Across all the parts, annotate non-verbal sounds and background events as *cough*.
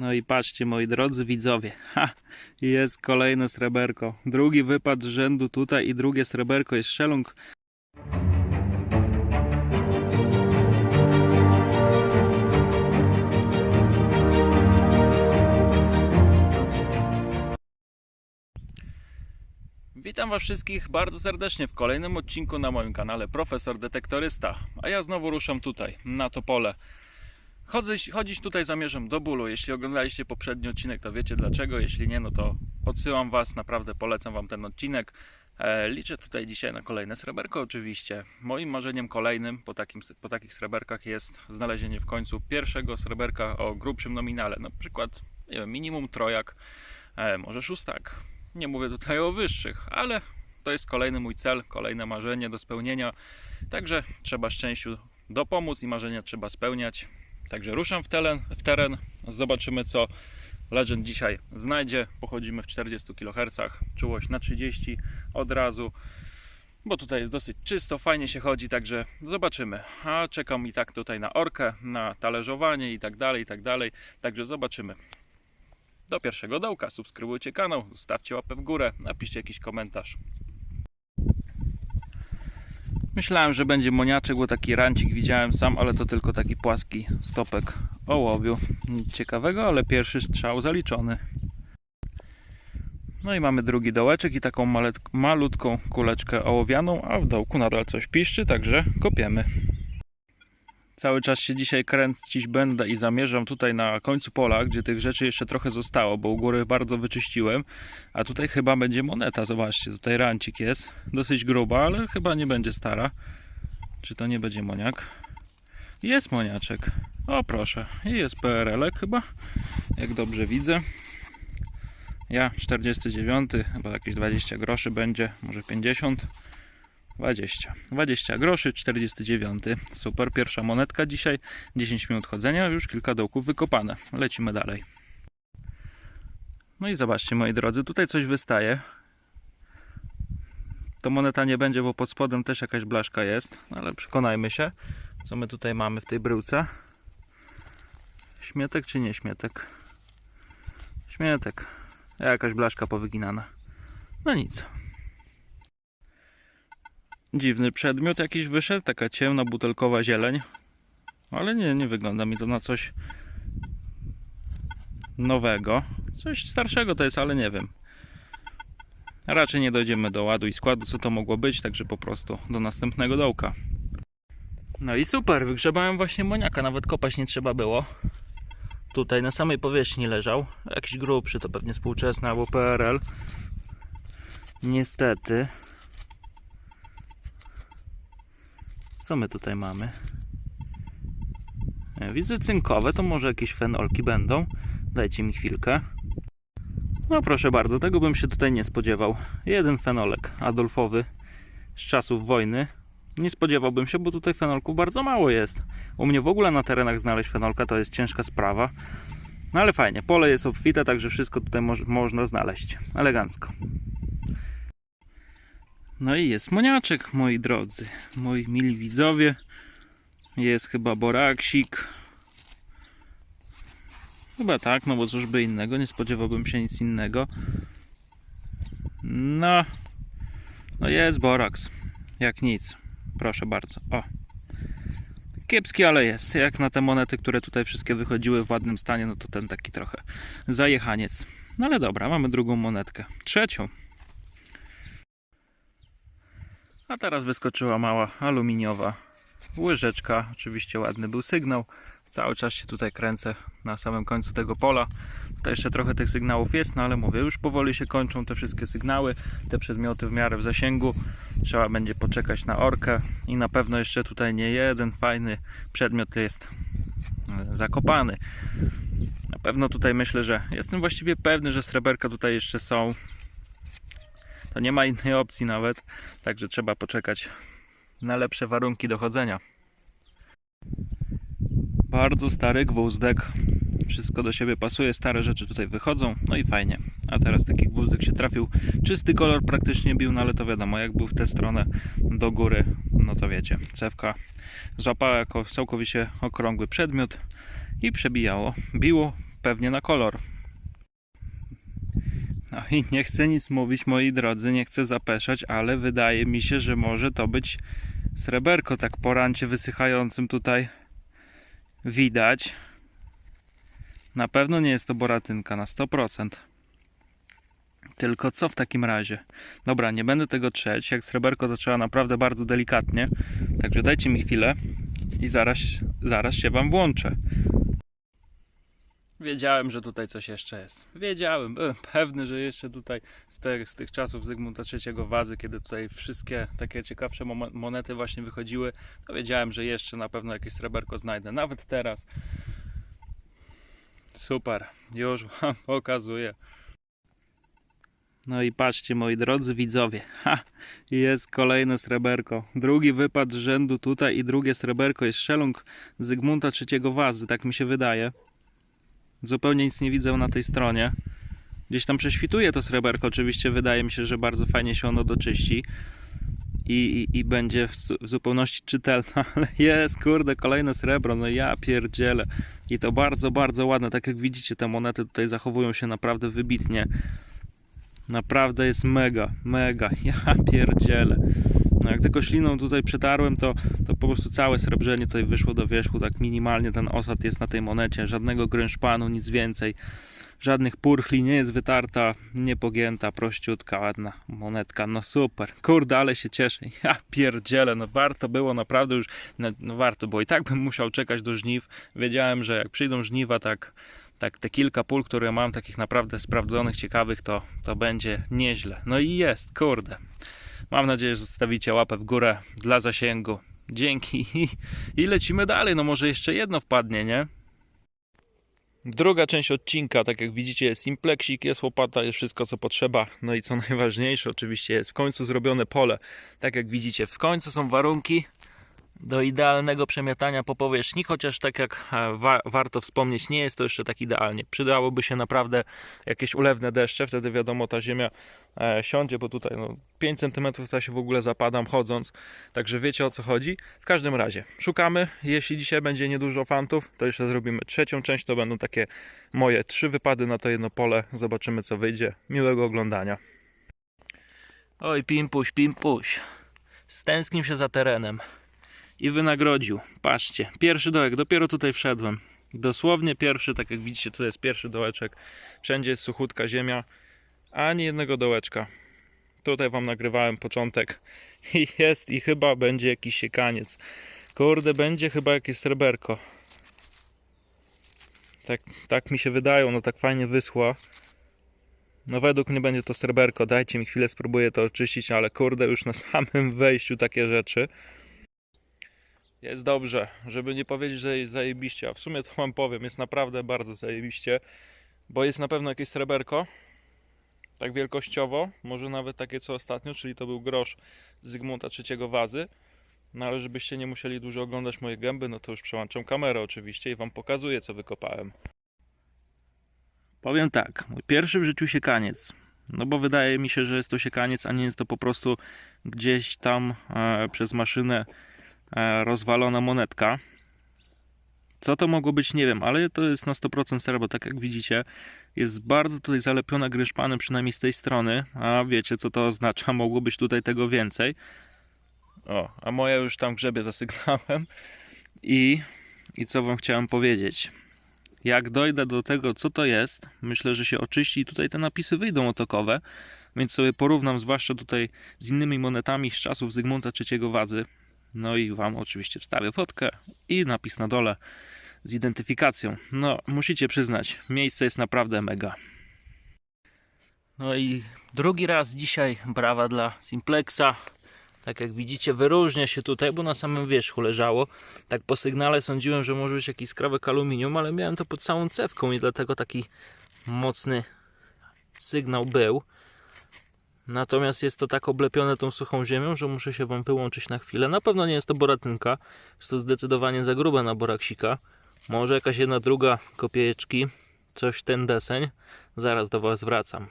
No i patrzcie, moi drodzy widzowie. Ha! Jest kolejne sreberko. Drugi wypad z rzędu tutaj i drugie sreberko jest szelung. Witam Was wszystkich bardzo serdecznie w kolejnym odcinku na moim kanale Profesor Detektorysta. A ja znowu ruszam tutaj, na to pole. Chodzę, chodzić tutaj zamierzam do bólu. Jeśli oglądaliście poprzedni odcinek, to wiecie dlaczego. Jeśli nie, no to odsyłam Was, naprawdę polecam Wam ten odcinek. E, liczę tutaj dzisiaj na kolejne sreberko oczywiście. Moim marzeniem kolejnym po, takim, po takich sreberkach jest znalezienie w końcu pierwszego sreberka o grubszym nominale. Na przykład nie wiem, minimum trojak, e, może szóstak. Nie mówię tutaj o wyższych, ale to jest kolejny mój cel, kolejne marzenie do spełnienia. Także trzeba szczęściu dopomóc i marzenia trzeba spełniać. Także ruszam w teren, w teren. zobaczymy co Legend dzisiaj znajdzie. Pochodzimy w 40 kHz, czułość na 30 od razu, bo tutaj jest dosyć czysto, fajnie się chodzi, także zobaczymy. A czekam i tak tutaj na orkę, na talerzowanie i tak dalej, i tak dalej. Także zobaczymy. Do pierwszego dołka, subskrybujcie kanał, zostawcie łapę w górę, napiszcie jakiś komentarz. Myślałem, że będzie moniaczek, bo taki rancik widziałem sam, ale to tylko taki płaski stopek ołowiu. Nic ciekawego, ale pierwszy strzał zaliczony. No i mamy drugi dołeczek i taką malutką kuleczkę ołowianą, a w dołku nadal coś piszczy, także kopiemy. Cały czas się dzisiaj kręcić będę i zamierzam tutaj na końcu pola, gdzie tych rzeczy jeszcze trochę zostało, bo u góry bardzo wyczyściłem. A tutaj chyba będzie moneta, zobaczcie, tutaj rancik jest. Dosyć gruba, ale chyba nie będzie stara. Czy to nie będzie moniak? Jest moniaczek. O proszę, i jest PRL chyba, jak dobrze widzę. Ja 49, chyba jakieś 20 groszy będzie, może 50. 20. 20 groszy, 49. Super, pierwsza monetka dzisiaj. 10 minut chodzenia, już kilka dołków wykopane. Lecimy dalej. No i zobaczcie, moi drodzy, tutaj coś wystaje. To moneta nie będzie, bo pod spodem też jakaś blaszka jest, no ale przekonajmy się, co my tutaj mamy w tej bryłce. Śmietek czy nie śmietek? Śmietek. Jakaś blaszka powyginana. No nic. Dziwny przedmiot jakiś wyszedł, taka ciemna butelkowa zieleń. Ale nie, nie wygląda mi to na coś nowego. Coś starszego to jest, ale nie wiem. Raczej nie dojdziemy do ładu i składu, co to mogło być, także po prostu do następnego dołka. No i super, wygrzebałem właśnie moniaka, nawet kopać nie trzeba było. Tutaj na samej powierzchni leżał. Jakiś grubszy, to pewnie współczesny albo PRL. Niestety, Co my tutaj mamy? E, Widzę cynkowe, to może jakieś fenolki będą. Dajcie mi chwilkę. No proszę bardzo, tego bym się tutaj nie spodziewał. Jeden fenolek adolfowy z czasów wojny. Nie spodziewałbym się, bo tutaj fenolków bardzo mało jest. U mnie w ogóle na terenach znaleźć fenolka to jest ciężka sprawa. No ale fajnie, pole jest obfite, także wszystko tutaj moż można znaleźć. Elegancko. No i jest moniaczek, moi drodzy, moi mili widzowie. Jest chyba boraksik. Chyba tak, no bo cóż by innego, nie spodziewałbym się nic innego. No, no jest boraks, jak nic, proszę bardzo. O, kiepski, ale jest. Jak na te monety, które tutaj wszystkie wychodziły w ładnym stanie, no to ten taki trochę zajechaniec. No ale dobra, mamy drugą monetkę. Trzecią. A teraz wyskoczyła mała aluminiowa łyżeczka. Oczywiście ładny był sygnał. Cały czas się tutaj kręcę na samym końcu tego pola. Tutaj jeszcze trochę tych sygnałów jest, no ale mówię, już powoli się kończą te wszystkie sygnały, te przedmioty w miarę w zasięgu. Trzeba będzie poczekać na orkę i na pewno jeszcze tutaj nie jeden fajny przedmiot jest e, zakopany. Na pewno tutaj myślę, że jestem właściwie pewny, że sreberka tutaj jeszcze są. To nie ma innej opcji nawet, także trzeba poczekać na lepsze warunki dochodzenia. Bardzo stary gwózdek. Wszystko do siebie pasuje, stare rzeczy tutaj wychodzą, no i fajnie. A teraz taki gwózdek się trafił. Czysty kolor praktycznie bił, no ale to wiadomo, jak był w tę stronę do góry, no to wiecie, cewka złapała jako całkowicie okrągły przedmiot i przebijało. Biło pewnie na kolor. No i nie chcę nic mówić, moi drodzy, nie chcę zapeszać, ale wydaje mi się, że może to być sreberko, tak po rancie wysychającym tutaj widać. Na pewno nie jest to boratynka, na 100%. Tylko co w takim razie? Dobra, nie będę tego trzeć. Jak sreberko to trzeba naprawdę bardzo delikatnie. Także dajcie mi chwilę i zaraz, zaraz się wam włączę. Wiedziałem, że tutaj coś jeszcze jest. Wiedziałem, byłem *laughs* pewny, że jeszcze tutaj z tych, z tych czasów Zygmunta III wazy, kiedy tutaj wszystkie takie ciekawsze monety właśnie wychodziły, to wiedziałem, że jeszcze na pewno jakieś sreberko znajdę. Nawet teraz. Super, już wam *laughs* pokazuję. No i patrzcie, moi drodzy widzowie, *laughs* ha, jest kolejne sreberko. Drugi wypad z rzędu tutaj i drugie sreberko jest szelung Zygmunta III wazy, tak mi się wydaje. Zupełnie nic nie widzę na tej stronie. Gdzieś tam prześwituje to sreberko, oczywiście wydaje mi się, że bardzo fajnie się ono doczyści i, i, i będzie w, w zupełności czytelne, *laughs* ale jest, kurde, kolejne srebro, no ja pierdzielę. I to bardzo, bardzo ładne, tak jak widzicie, te monety tutaj zachowują się naprawdę wybitnie. Naprawdę jest mega, mega, *laughs* ja pierdzielę. No jak tylko śliną tutaj przetarłem, to, to po prostu całe srebrzenie tutaj wyszło do wierzchu, tak minimalnie ten osad jest na tej monecie, żadnego gręszpanu, nic więcej, żadnych purchli, nie jest wytarta, niepogięta, prościutka, ładna monetka, no super, kurde, ale się cieszę, *laughs* ja pierdzielę, no warto było naprawdę już, no, no warto było i tak bym musiał czekać do żniw, wiedziałem, że jak przyjdą żniwa, tak tak te kilka pól, które mam, takich naprawdę sprawdzonych, ciekawych, to, to będzie nieźle. No i jest, kurde. Mam nadzieję, że zostawicie łapę w górę dla zasięgu. Dzięki *laughs* i, lecimy dalej. No może jeszcze jedno wpadnie, nie? Druga część odcinka, tak jak widzicie, jest simpleksik, jest łopata, jest wszystko co potrzeba. No i co *laughs* najważniejsze, oczywiście jest w końcu zrobione pole. Tak jak widzicie, w końcu są warunki do idealnego przemiatania po powierzchni, chociaż tak jak e, wa- warto wspomnieć, nie jest to jeszcze tak idealnie. Przydałoby się naprawdę jakieś ulewne deszcze, wtedy wiadomo ta ziemia e, siądzie, bo tutaj no, 5 cm to się w ogóle zapadam chodząc, także wiecie o co chodzi. W każdym razie, szukamy, jeśli dzisiaj będzie niedużo fantów, to jeszcze zrobimy trzecią część, to będą takie moje trzy wypady na to jedno pole, zobaczymy co wyjdzie. Miłego oglądania. Oj, pimpuś, pimpuś, stęsknił się za terenem i wynagrodził. Patrzcie, pierwszy dołek, dopiero tutaj wszedłem. Dosłownie pierwszy, tak jak widzicie, tu jest pierwszy dołeczek. Wszędzie jest suchutka ziemia, ani jednego dołeczka. Tutaj wam nagrywałem początek *laughs* i jest i chyba będzie jakiś siekaniec. Kurde, będzie chyba jakieś sreberko. Tak, tak mi się wydają, no tak fajnie wyschła. No według mnie będzie to sreberko, dajcie mi chwilę, spróbuję to oczyścić, ale kurde, już na *laughs* samym wejściu takie rzeczy. Jest dobrze, żeby nie powiedzieć, że jest zajebiście, a w sumie to wam powiem, jest naprawdę bardzo zajebiście, bo jest na pewno jakieś sreberko, tak wielkościowo, może nawet takie co ostatnio, czyli to był grosz Zygmunta III wazy, no ale żebyście nie musieli dużo oglądać moje gęby, no to już przełączam kamerę oczywiście i wam pokazuję co wykopałem. Powiem tak, mój pierwszy w życiu siekaniec, no bo wydaje mi się, że jest to siekaniec, a nie jest to po prostu gdzieś tam e, przez maszynę rozwalona monetka. Co to mogło być, nie wiem, ale to jest na 100% srebro, tak jak widzicie. Jest bardzo tutaj zalepiona gryszpanem, przynajmniej z tej strony. A wiecie, co to oznacza? *laughs* Mogło być tutaj tego więcej. O, a moja już tam grzebie zasygnałem. I, I co wam chciałem powiedzieć? Jak dojdę do tego, co to jest, myślę, że się oczyści i tutaj te napisy wyjdą otokowe. Więc sobie porównam, zwłaszcza tutaj z innymi monetami z czasów Zygmunta III Wazy. No i Wam oczywiście wstawię fotkę i napis na dole z identyfikacją. No, musicie przyznać, miejsce jest naprawdę mega. No i drugi raz dzisiaj brawa dla Simplexa. Tak jak widzicie, wyróżnia się tutaj, bo na samym wierzchu leżało. Tak po sygnale sądziłem, że może być jakiś skrawek aluminium, ale miałem to pod całą cewką i dlatego taki mocny sygnał był. Natomiast jest to tak oblepione tą suchą ziemią, że muszę się Wam wyłączyć na chwilę. Na pewno nie jest to boratynka. Jest to zdecydowanie za grube na boraksika. Może jakaś jedna druga kopiejeczki. Coś ten deseń. Zaraz do Was wracam.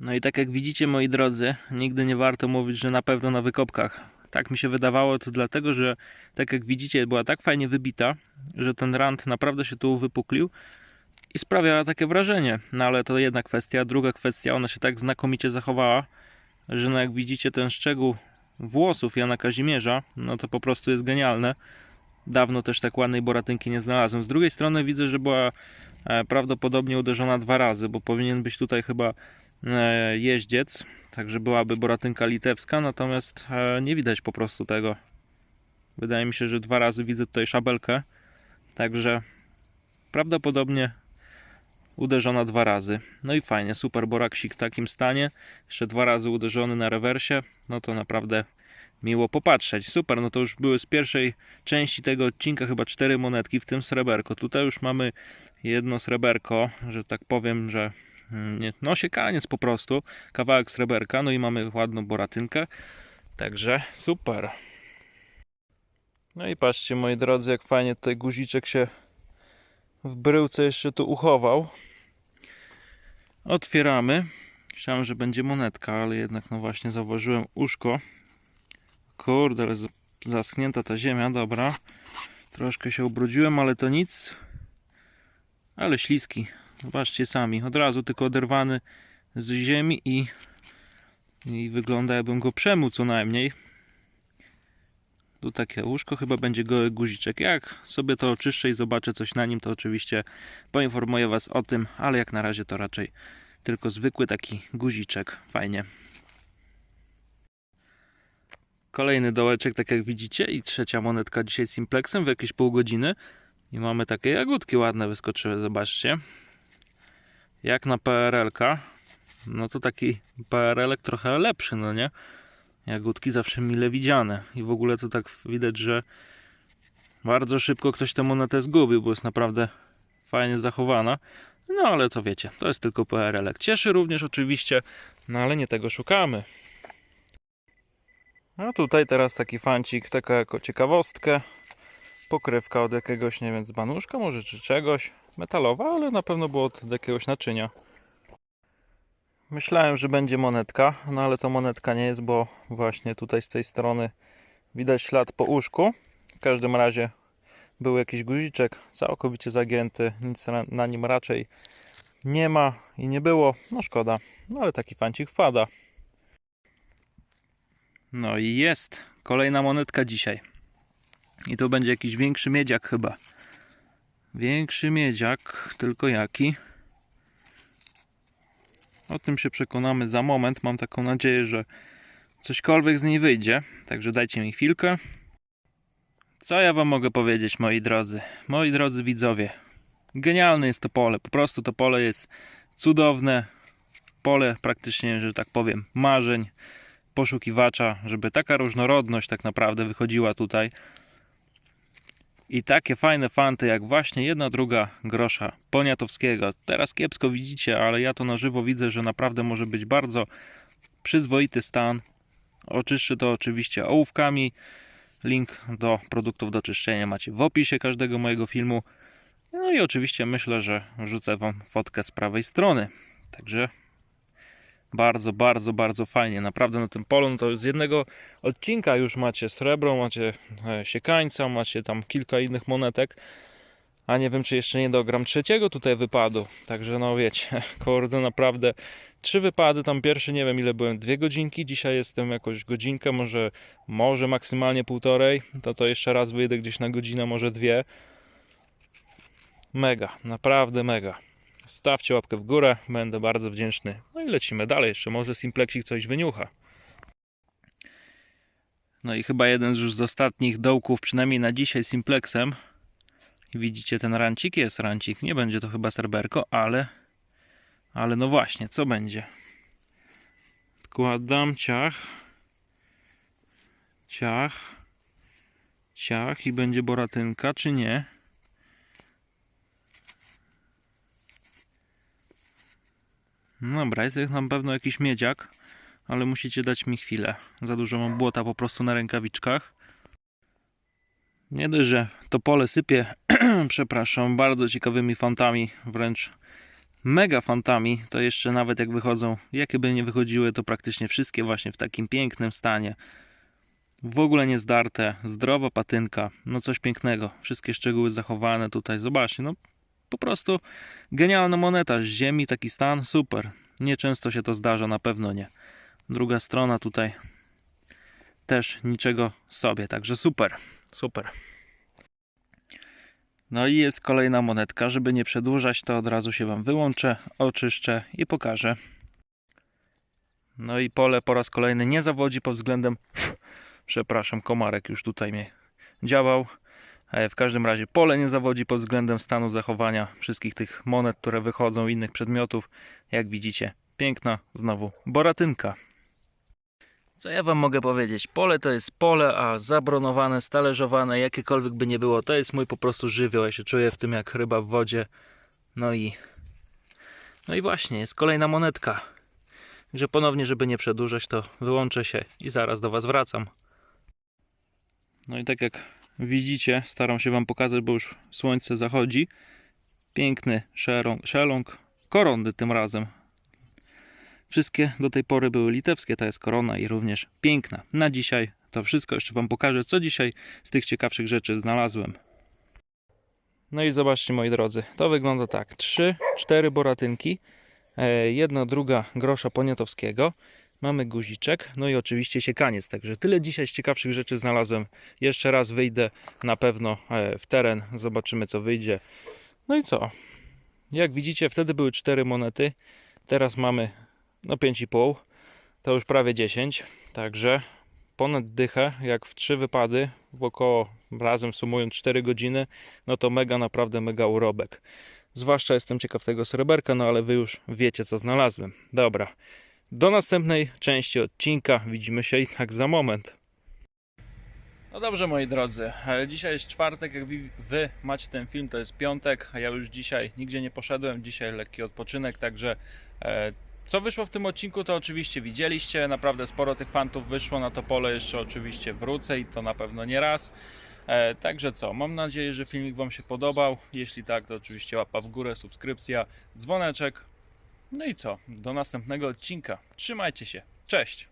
No i tak jak widzicie moi drodzy, nigdy nie warto mówić, że na pewno na wykopkach. Tak mi się wydawało to dlatego, że tak jak widzicie była tak fajnie wybita, że ten rand naprawdę się tu wypuklił. I sprawiała takie wrażenie. No ale to jedna kwestia. Druga kwestia, ona się tak znakomicie zachowała, że no jak widzicie ten szczegół włosów Jana Kazimierza, no to po prostu jest genialne. Dawno też tak ładnej boratynki nie znalazłem. Z drugiej strony widzę, że była e, prawdopodobnie uderzona dwa razy, bo powinien być tutaj chyba e, jeździec, także byłaby boratynka litewska, natomiast e, nie widać po prostu tego. Wydaje mi się, że dwa razy widzę tutaj szabelkę, także prawdopodobnie uderzona dwa razy. No i fajnie, super boraksik w takim stanie. Jeszcze dwa razy uderzony na rewersie. No to naprawdę miło popatrzeć. Super, no to już były z pierwszej części tego odcinka chyba cztery monetki, w tym sreberko. Tutaj już mamy jedno sreberko, że tak powiem, że mm, nie, no siekaniec po prostu, kawałek sreberka, no i mamy ładną boratynkę. Także super. No i patrzcie moi drodzy, jak fajnie tutaj guziczek się w bryłce jeszcze tu uchował. Otwieramy. Myślałem, że będzie monetka, ale jednak no właśnie zauważyłem uszko. Kurde, ale zaschnięta ta ziemia, dobra. Troszkę się ubrudziłem, ale to nic. Ale śliski. Zobaczcie sami. Od razu tylko oderwany z ziemi i, i wygląda jakbym go przemół co najmniej. Tu takie łóżko, chyba będzie goły guziczek. Jak sobie to oczyszczę i zobaczę coś na nim, to oczywiście poinformuję Was o tym, ale jak na razie to raczej tylko zwykły taki guziczek. Fajnie. Kolejny dołeczek, tak jak widzicie, i trzecia monetka dzisiaj simplexem w jakieś pół godziny. I mamy takie jagódki ładne wyskoczyły, zobaczcie. Jak na PRL-ka. No to taki PRL-ek trochę lepszy, no nie? Jagódki zawsze mile widziane. I w ogóle to tak widać, że bardzo szybko ktoś tę monetę zgubił, bo jest naprawdę fajnie zachowana. No ale to wiecie, to jest tylko PRL. -ek. Cieszy również oczywiście, no ale nie tego szukamy. No tutaj teraz taki fancik, taka jako ciekawostkę. Pokrywka od jakiegoś, nie wiem, z banuszka może czy czegoś. Metalowa, ale na pewno było od jakiegoś naczynia. Myślałem, że będzie monetka, no ale to monetka nie jest, bo właśnie tutaj z tej strony widać ślad po uszku. W każdym razie był jakiś guziczek całkowicie zagięty, nic na nim raczej nie ma i nie było. No szkoda, no ale taki fancik wpada. No i jest kolejna monetka dzisiaj. I to będzie jakiś większy miedziak chyba. Większy miedziak, tylko jaki? O tym się przekonamy za moment. Mam taką nadzieję, że cośkolwiek z niej wyjdzie. Także dajcie mi chwilkę. Co ja wam mogę powiedzieć, moi drodzy? Moi drodzy widzowie. Genialne jest to pole. Po prostu to pole jest cudowne. Pole praktycznie, że tak powiem, marzeń poszukiwacza, żeby taka różnorodność tak naprawdę wychodziła tutaj. I takie fajne fanty, jak właśnie jedna druga grosza Poniatowskiego. Teraz kiepsko widzicie, ale ja to na żywo widzę, że naprawdę może być bardzo przyzwoity stan. Oczyszczę to oczywiście ołówkami. Link do produktów do czyszczenia macie w opisie każdego mojego filmu. No i oczywiście myślę, że rzucę Wam fotkę z prawej strony. Także bardzo, bardzo, bardzo fajnie. Naprawdę na tym polu no to z jednego odcinka już macie srebro, macie e, siekańca, macie tam kilka innych monetek. A nie wiem, czy jeszcze nie dogram trzeciego tutaj wypadu. Także no wiecie, *laughs* kurde, naprawdę trzy wypady, tam pierwszy nie wiem ile byłem, dwie godzinki, dzisiaj jestem jakoś godzinkę, może, może maksymalnie półtorej, to to jeszcze raz wyjdę gdzieś na godzinę, może dwie. Mega, naprawdę mega. Stawcie łapkę w górę, będę bardzo wdzięczny. No i lecimy dalej, jeszcze może Simplexik coś wyniucha. No i chyba jeden z już z ostatnich dołków, przynajmniej na dzisiaj Simplexem. Widzicie, ten rancik jest rancik. Nie będzie to chyba serberko, ale ale no właśnie, co będzie? Wkładam ciach. Ciach. Ciach i będzie boratynka, czy nie? Dobra, jest na pewno jakiś miedziak, ale musicie dać mi chwilę. Za dużo mam błota po prostu na rękawiczkach. Nie dość, że to pole sypie, *clears throat* przepraszam, bardzo ciekawymi fantami, wręcz mega fantami, to jeszcze nawet jak wychodzą, jakie by nie wychodziły, to praktycznie wszystkie właśnie w takim pięknym stanie. W ogóle nie zdarte, zdrowa patynka, no coś pięknego. Wszystkie szczegóły zachowane tutaj, zobaczcie, no po prostu genialna moneta z ziemi, taki stan, super. Nieczęsto się to zdarza, na pewno nie. Druga strona tutaj też niczego sobie, także super, super. No i jest kolejna monetka, żeby nie przedłużać, to od razu się Wam wyłączę, oczyszczę i pokażę. No i pole po raz kolejny nie zawodzi pod względem, *laughs* przepraszam, komarek już tutaj mnie działał. E, W każdym razie pole nie zawodzi pod względem stanu zachowania wszystkich tych monet, które wychodzą, innych przedmiotów. Jak widzicie, piękna znowu boratynka. Co ja wam mogę powiedzieć? Pole to jest pole, a zabronowane, stalerzowane, jakiekolwiek by nie było, to jest mój po prostu żywioł. Ja się czuję w tym jak ryba w wodzie. No i no i właśnie, jest kolejna monetka. Także ponownie, żeby nie przedłużać, to wyłączę się i zaraz do was wracam. No i tak jak widzicie, staram się wam pokazać, bo już słońce zachodzi. Piękny szelong korony tym razem. Wszystkie do tej pory były litewskie, ta jest korona i również piękna. Na dzisiaj to wszystko. Jeszcze Wam pokażę, co dzisiaj z tych ciekawszych rzeczy znalazłem. No i zobaczcie, moi drodzy, to wygląda tak. Trzy, cztery boratynki, e, jedna, druga grosza poniatowskiego. Mamy guziczek, no i oczywiście siekaniec. Także tyle dzisiaj z ciekawszych rzeczy znalazłem. Jeszcze raz wyjdę na pewno e, w teren, zobaczymy co wyjdzie. No i co? Jak widzicie, wtedy były cztery monety, teraz mamy no 5,5 to już prawie 10 także ponad dychę jak w trzy wypady w około razem sumując 4 godziny no to mega naprawdę mega urobek zwłaszcza jestem ciekaw tego sreberka no ale wy już wiecie co znalazłem dobra do następnej części odcinka widzimy się i tak za moment no dobrze moi drodzy, e, dzisiaj jest czwartek, jak wy macie ten film, to jest piątek, a ja już dzisiaj nigdzie nie poszedłem, dzisiaj lekki odpoczynek, także e, co wyszło w tym odcinku, to oczywiście widzieliście. Naprawdę sporo tych fantów wyszło na to pole. Jeszcze oczywiście wrócę i to na pewno nie raz. E, także co, mam nadzieję, że filmik Wam się podobał. Jeśli tak, to oczywiście łapa w górę, subskrypcja, dzwoneczek. No i co, do następnego odcinka. Trzymajcie się. Cześć!